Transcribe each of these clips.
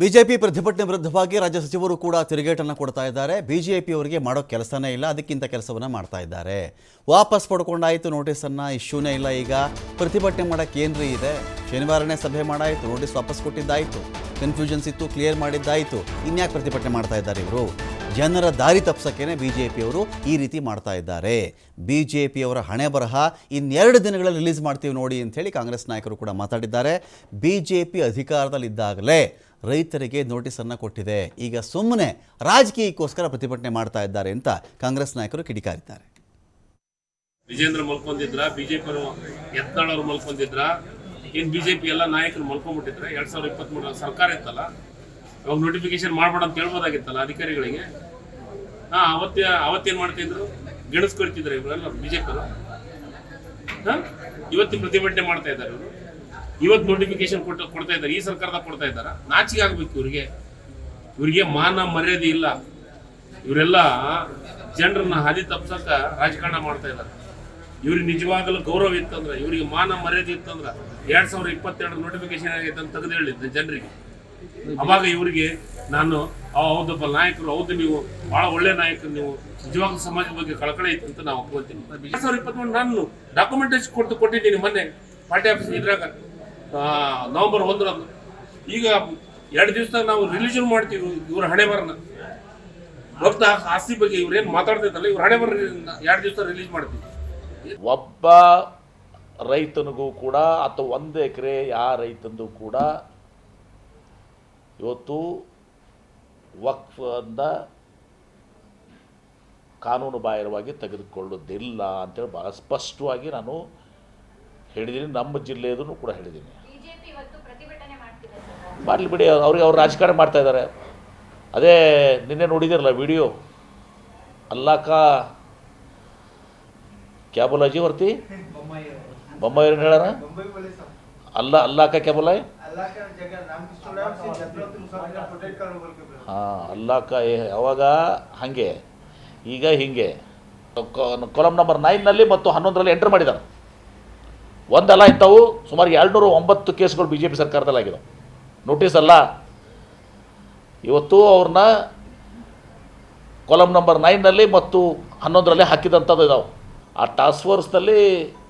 BJP ಪ್ರತಿಭಟನೆ ವಿರುದ್ಧವಾಗಿ ರಾಜ್ಯ ಸಚಿವರು ಕೂಡ ತಿರುಗೇಟನ್ನು ಕೊಡ್ತಾ ಇದ್ದಾರೆ. ಬಿಜೆಪಿಯವರಿಗೆ ಮಾಡೋ ಕೆಲಸನೇ ಇಲ್ಲ, ಅದಕ್ಕಿಂತ ಕೆಲಸವನ್ನು ಮಾಡ್ತಾ ಇದ್ದಾರೆ. ವಾಪಸ್ ಪಡ್ಕೊಂಡಾಯಿತು ನೋಟಿಸನ್ನು, ಇಶ್ಯೂನೇ ಇಲ್ಲ ಈಗ. ಪ್ರತಿಭಟನೆ ಮಾಡೋಕ್ಕೆ ಏನ್ರಿ ಇದೆ? ಶನಿವಾರನೇ ಸಭೆ ಮಾಡಾಯಿತು, ನೋಟಿಸ್ ವಾಪಸ್ ಕೊಟ್ಟಿದ್ದಾಯಿತು. ಕನ್ಫ್ಯೂಷನ್ಸ್ ಇತ್ತು, ಕ್ಲಿಯರ್ ಮಾಡಿದ್ದಾಯಿತು. ಇನ್ಯಾಕೆ ಪ್ರತಿಭಟನೆ ಮಾಡ್ತಾ ಇದ್ದಾರೆ ಇವರು? ಜನರ ದಾರಿ ತಪ್ಸೋಕ್ಕೇನೆ ಬಿ ಜೆ ಪಿಯವರು ಈ ರೀತಿ ಮಾಡ್ತಾ ಇದ್ದಾರೆ. ಬಿ ಜೆ ಪಿಯವರ ಹಣೆ ಬರಹ ಇನ್ನೆರಡು ದಿನಗಳಲ್ಲಿ ರಿಲೀಸ್ ಮಾಡ್ತೀವಿ ನೋಡಿ ಅಂಥೇಳಿ ಕಾಂಗ್ರೆಸ್ ನಾಯಕರು ಕೂಡ ಮಾತಾಡಿದ್ದಾರೆ. ಬಿ ಜೆ ಪಿ ಅಧಿಕಾರದಲ್ಲಿದ್ದಾಗಲೇ ರೈತರಿಗೆ ನೋಟಿಸನ್ನು ಕೊಟ್ಟಿದೆ. ಈಗ ಸುಮ್ಮನೆ ರಾಜಕೀಯಕ್ಕೋಸ್ಕರ ಪ್ರತಿಭಟನೆ ಮಾಡ್ತಾ ಇದ್ದಾರೆ ಅಂತ ಕಾಂಗ್ರೆಸ್ ನಾಯಕರು ಕಿಡಿಕಾರಿದ್ದಾರೆ. ವಿಜೇಂದ್ರ ಮಲ್ಕೊಂಡಿದ್ರ ಬಿಜೆಪಿ ಎತ್ತಾಳವ್ರು ಮಲ್ಕೊಂಡಿದ್ರ ಏನು ಬಿಜೆಪಿ ಎಲ್ಲ ನಾಯಕರು ಮಲ್ಕೊಂಡ್ಬಿಟ್ಟಿದ್ರೆ ಎರಡ್ ಸಾವಿರದ ಇಪ್ಪತ್ತ್ ಮೂರ ಸರ್ಕಾರ ಇತ್ತಲ್ಲ ಅವಾಗ ನೋಟಿಫಿಕೇಶನ್ ಮಾಡ್ಬೇಡ ಅಂತ ಹೇಳ್ಬೋದಾಗಿತ್ತಲ್ಲ ಅಧಿಕಾರಿಗಳಿಗೆ? ಹಾ, ಅವತ್ತೇ, ಅವತ್ತೇನ್ ಮಾಡ್ತಿದ್ರು ಗೆಣಸ್ಕೊಳ್ತಿದ್ರು ಇವರೆಲ್ಲ ಬಿಜೆಪಿ ಇವತ್ತು ಪ್ರತಿಭಟನೆ ಮಾಡ್ತಾ ಇದ್ದಾರೆ ಇವರು. ಇವತ್ತು ನೋಟಿಫಿಕೇಶನ್ ಕೊಟ್ಟು ಕೊಡ್ತಾ ಇದ್ದಾರೆ, ಈ ಸರ್ಕಾರದ ಕೊಡ್ತಾ ಇದ್ದಾರ. ನಾಚಿಕೆ ಆಗ್ಬೇಕು ಇವ್ರಿಗೆ. ಇವ್ರಿಗೆ ಮಾನ ಮರ್ಯಾದೆ ಇಲ್ಲ. ಇವರೆಲ್ಲ ಜನರನ್ನ ಹಾದಿ ತಪ್ಸಕ ರಾಜಕಾರಣ ಮಾಡ್ತಾ ಇದ್ದಾರೆ. ಇವ್ರಿಗೆ ನಿಜವಾಗಲೂ ಗೌರವ ಇತ್ತಂದ್ರೆ, ಇವರಿಗೆ ಮಾನ ಮರ್ಯಾದೆ ಇತ್ತಂದ್ರೆ ಎರಡ್ ಸಾವಿರದ ಇಪ್ಪತ್ತೆರಡು ನೋಟಿಫಿಕೇಶನ್ ಆಗೈತೆ ಅಂತ ತೆಗೆದು ಹೇಳಿದ್ದೆ ಜನರಿಗೆ. ಅವಾಗ ಇವರಿಗೆ ನಾನು ಹೌದಪ್ಪ ನಾಯಕರು, ಹೌದು ನೀವು, ಬಹಳ ಒಳ್ಳೆ ನಾಯಕರು ನೀವು, ನಿಜವಾಗ್ಲೂ ಸಮಾಜ ಬಗ್ಗೆ ಕಳಕಳಿ ಇತ್ತು ಅಂತ ನಾವು ಒಪ್ಕೊಳ್ತೀನಿ. ಎರಡ್ ಸಾವಿರದ ಇಪ್ಪತ್ಮೂರು ನಾನು ಡಾಕ್ಯುಮೆಂಟೇಶನ್ ಕೊಟ್ಟು ಕೊಟ್ಟಿದ್ದೀನಿ ಮೊನ್ನೆ ಪಾರ್ಟಿ ಆಫೀಸ್ ಇದ್ರಾಗ. ನವೆಂಬರ್ ಒಂದರಂದು ಈಗ ಎರಡು ದಿವಸದಾಗ ನಾವು ರಿಲೀಜನ್ ಮಾಡ್ತೀವಿ, ಇವ್ರ ಹಣೆ ಬರನ. ಭಕ್ತ ಆಸ್ತಿ ಬಗ್ಗೆ ಇವ್ರೇನು ಮಾತಾಡ್ತಿದ್ದಲ್ಲ, ಇವ್ರ ಹಣೆ ಬರ ಎರಡು ದಿವಸ ರಿಲೀಸ್ ಮಾಡ್ತೀವಿ. ಒಬ್ಬ ರೈತನಿಗೂ ಕೂಡ ಅಥವಾ ಒಂದು ಎಕರೆ ಯಾವ ರೈತಂದು ಕೂಡ ಇವತ್ತು ವಕ್ಫಿಂದ ಕಾನೂನು ಬಾಹಿರವಾಗಿ ತೆಗೆದುಕೊಳ್ಳೋದಿಲ್ಲ ಅಂತೇಳಿ ಭಾಳ ಸ್ಪಷ್ಟವಾಗಿ ನಾನು ಹೇಳಿದ್ದೀನಿ ನಮ್ಮ ಜಿಲ್ಲೆಯದನ್ನು ಕೂಡ ಹೇಳಿದ್ದೀನಿ ಬಿಜೆಪಿ ಇವತ್ತು ಪ್ರತಿಭಟನೆ ಮಾಡ್ತಿದೆ ಸರ್ ಮಾಡಲಿ ಬಿಡಿ, ಅವ್ರಿಗೆ ಅವ್ರು ರಾಜಕಾರಣ ಮಾಡ್ತಾಯಿದ್ದಾರೆ ಅದೇ ನಿನ್ನೆ ನೋಡಿದಿರಲ್ಲ ವಿಡಿಯೋ? ಅಲ್ಲಾಕ ಕ್ಯಾ ಬೋಲಾಜಿ ವರ್ತಿ? ಬೊಮ್ಮಾಯಿ ಹೇಳಾರ? ಅಲ್ಲ, ಅಲ್ಲಾಕ ಕ್ಯಾ ಬೋಲಾಯ್ ಹಾಂ, ಅಲ್ಲಾಕ ಅವಾಗ ಹಾಗೆ, ಈಗ ಹೀಗೆ. ಕಾಲಮ್ ನಂಬರ್ ನೈನ್ನಲ್ಲಿ ಮತ್ತು ಹನ್ನೊಂದರಲ್ಲಿ ಎಂಟ್ರ್ ಮಾಡಿದ್ದಾರೆ. ಒಂದಲ್ಲ ಇಂಥವು ಸುಮಾರು ಎರಡು ನೂರ ಒಂಬತ್ತು ಕೇಸ್ಗಳು ಬಿ ಜೆ ಪಿ ಸರ್ಕಾರದಲ್ಲಿ ನೋಟಿಸ್ ಅಲ್ಲ, ಇವತ್ತು ಅವ್ರನ್ನ ಕಾಲಮ್ ನಂಬರ್ ನೈನಲ್ಲಿ ಮತ್ತು ಹನ್ನೊಂದರಲ್ಲಿ ಹಾಕಿದಂಥದ್ದು ಇದಾವೆ. ಆ ಟಾಸ್ಕ್ ಫೋರ್ಸ್ನಲ್ಲಿ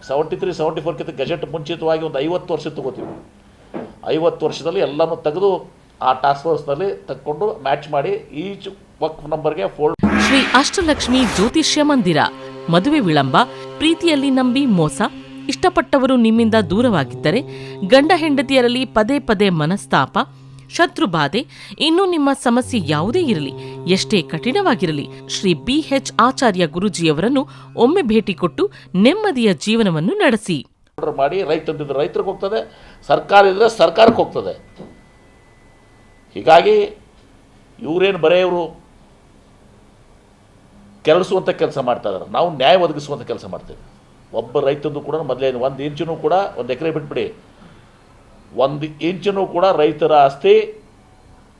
ಸೆವೆಂಟಿ ತ್ರೀ ಸೆವೆಂಟಿ ಫೋರ್ಕಿಂತ ಗಜೆಟ್ ಮುಂಚಿತವಾಗಿ ಒಂದು ಐವತ್ತು ವರ್ಷ ತಗೋತೀವಿ ಐವತ್ತು ವರ್ಷದಲ್ಲಿ ಎಲ್ಲನೂ ತೆಗೆದು ಆ ಟಾಸ್ಕ್ ಫೋರ್ಸ್ನಲ್ಲಿ ತಕ್ಕೊಂಡು ಮ್ಯಾಚ್ ಮಾಡಿ ಈಚ್ ವಕ್ ನಂಬರ್ಗೆ ಫೋಲ್ಡ್ ಶ್ರೀ ಅಷ್ಟಲಕ್ಷ್ಮಿ ಜ್ಯೋತಿಷ್ಯ ಮಂದಿರ, ಮದುವೆ ವಿಳಂಬ, ಪ್ರೀತಿಯಲ್ಲಿ ನಂಬಿ ಮೋಸ. ಇಷ್ಟಪಟ್ಟವರು ನಿಮ್ಮಿಂದ ದೂರವಾಗಿದ್ದರೆ ಗಂಡ ಹೆಂಡತಿಯರಲ್ಲಿ ಪದೇ ಪದೇ ಮನಸ್ತಾಪ, ಶತ್ರುಬಾಧೆ, ಇನ್ನೂ ನಿಮ್ಮ ಸಮಸ್ಯೆ ಯಾವುದೇ ಇರಲಿ, ಎಷ್ಟೇ ಕಠಿಣವಾಗಿರಲಿ, ಶ್ರೀ ಬಿ ಆಚಾರ್ಯ ಗುರುಜಿಯವರನ್ನು ಒಮ್ಮೆ ಭೇಟಿ ಕೊಟ್ಟು ನೆಮ್ಮದಿಯ ಜೀವನವನ್ನು ನಡೆಸಿ. ಮಾಡಿ ರೈತಂದಿದ್ರೆ ರೈತರಿಗೆ ಹೋಗ್ತದೆ, ಸರ್ಕಾರ ಇದ್ದರೆ ಸರ್ಕಾರಕ್ಕೆ ಹೋಗ್ತದೆ. ಹೀಗಾಗಿ ಇವರೇನು ಬರೆಯವರು? ಕೆಲಸುವಂಥ ಕೆಲಸ ಮಾಡ್ತಾ ಇದ್ದಾರೆ ನಾವು ನ್ಯಾಯ ಒದಗಿಸುವಂಥ ಕೆಲಸ ಮಾಡ್ತೇವೆ ಒಬ್ಬ ರೈತಂದು ಕೂಡ ಮೊದಲೇ ಒಂದು ಇಂಚುನು ಕೂಡ ಒಂದು ಎಕರೆ ಬಿಟ್ಬಿಡಿ. ಒಂದು ಇಂಚೂ ಕೂಡ ರೈತರ ಆಸ್ತಿ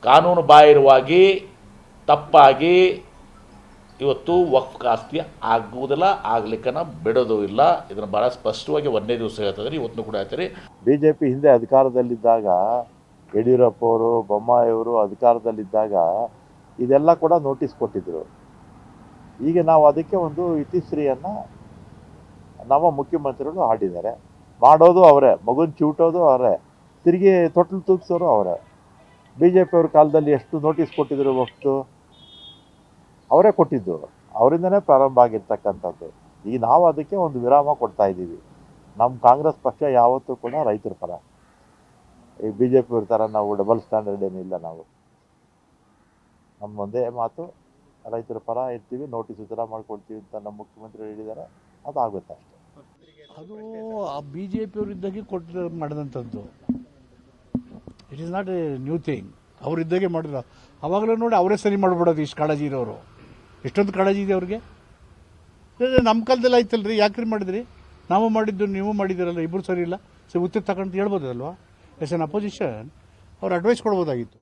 ಕಾನೂನು ಬಾಹಿರವಾಗಿ ತಪ್ಪಾಗಿ ಇವತ್ತು ವಕ್ಫ್ ಆಸ್ತಿ ಆಗುವುದಿಲ್ಲ, ಆಗ್ಲಿಕ್ಕನ ಬಿಡೋದು ಇಲ್ಲ. ಇದನ್ನು ಭಾಳ ಸ್ಪಷ್ಟವಾಗಿ ಒಂದನೇ ದಿವಸ ಹೇಳ್ತಿದ್ರೆ ಇವತ್ತು ಕೂಡ ಹೇಳ್ತಾರೆ ಬಿ ಜೆ ಪಿ ಹಿಂದೆ ಅಧಿಕಾರದಲ್ಲಿದ್ದಾಗ ಯಡಿಯೂರಪ್ಪ ಅವರು ಬೊಮ್ಮಾಯಿಯವರು ಅಧಿಕಾರದಲ್ಲಿದ್ದಾಗ ಇದೆಲ್ಲ ಕೂಡ ನೋಟಿಸ್ ಕೊಟ್ಟಿದ್ದರು ಈಗ ನಾವು ಅದಕ್ಕೆ ಒಂದು ಇತಿಶ್ರೀಯನ್ನು ನಮ್ಮ ಮುಖ್ಯಮಂತ್ರಿಗಳು ಆಡಿದ್ದಾರೆ ಮಾಡೋದು ಅವರೇ, ಮಗುನ ಚೂಟೋದು ಅವರೇ, ತಿರುಗಿ ತೊಟ್ಲು ತೂಗಿಸೋರು ಅವರೇ. ಬಿ ಜೆ ಪಿಯವ್ರ ಕಾಲದಲ್ಲಿ ಎಷ್ಟು ನೋಟಿಸ್ ಕೊಟ್ಟಿದ್ರು ವಕ್ತು ಅವರೇ ಕೊಟ್ಟಿದ್ದು. ಅವರಿಂದನೇ ಪ್ರಾರಂಭ ಆಗಿರ್ತಕ್ಕಂಥದ್ದು. ಈಗ ನಾವು ಅದಕ್ಕೆ ಒಂದು ವಿರಾಮ ಕೊಡ್ತಾ ಇದ್ದೀವಿ. ನಮ್ಮ ಕಾಂಗ್ರೆಸ್ ಪಕ್ಷ ಯಾವತ್ತೂ ಕೂಡ ರೈತರ ಪರ. ಈ ಬಿ ಜೆ ಪಿಯವ್ರ ಥರ ನಾವು ಡಬಲ್ ಸ್ಟ್ಯಾಂಡರ್ಡ್ ಏನಿಲ್ಲ ನಾವು. ನಮ್ಮ ಒಂದೇ ಮಾತು, ರೈತರ ಪರ ಇರ್ತೀವಿ, ನೋಟಿಸ್ ಉತ್ತರ ಮಾಡ್ಕೊಡ್ತೀವಿ ಅಂತ ನಮ್ಮ ಮುಖ್ಯಮಂತ್ರಿ ಹೇಳಿದ್ದಾರೆ. ಅದು ಆಗುತ್ತೆ ಅಷ್ಟೇ. ಅದು ಆ ಬಿ ಜೆ ಪಿಯವರಿದ್ದಾಗೆ ಕೊಟ್ಟು ಮಾಡಿದಂಥದ್ದು. It is not a new thing ಅವರಿದ್ದಾಗೆ ಮಾಡಿದ್ರು ಅವಾಗಲೂ ನೋಡಿ ಅವರೇ ಸರಿ ಮಾಡಿಬಿಡೋದು ಇಷ್ಟು ಕಾಳಜಿ ಇರೋರು. ಎಷ್ಟೊಂದು ಕಾಳಜಿ ಇದೆ ಅವ್ರಿಗೆ? ನಮ್ಮ ಕಾಲದಲ್ಲಿ ಆಯ್ತಲ್ರಿ, ಯಾಕ್ರಿ ಮಾಡಿದ್ರಿ? ನಾವು ಮಾಡಿದ್ದು, ನೀವು ಮಾಡಿದ್ದೀರಲ್ಲ ಇಬ್ಬರು ಸರಿ ಇಲ್ಲ. ಸೊ ಉತ್ತರ ತಗೊಂಡು ಹೇಳ್ಬೋದಲ್ವಾ? ಎಸ್ ಎನ್ ಅಪೋಸಿಷನ್ ಅವ್ರು ಅಡ್ವೈಸ್ ಕೊಡ್ಬೋದಾಗಿತ್ತು.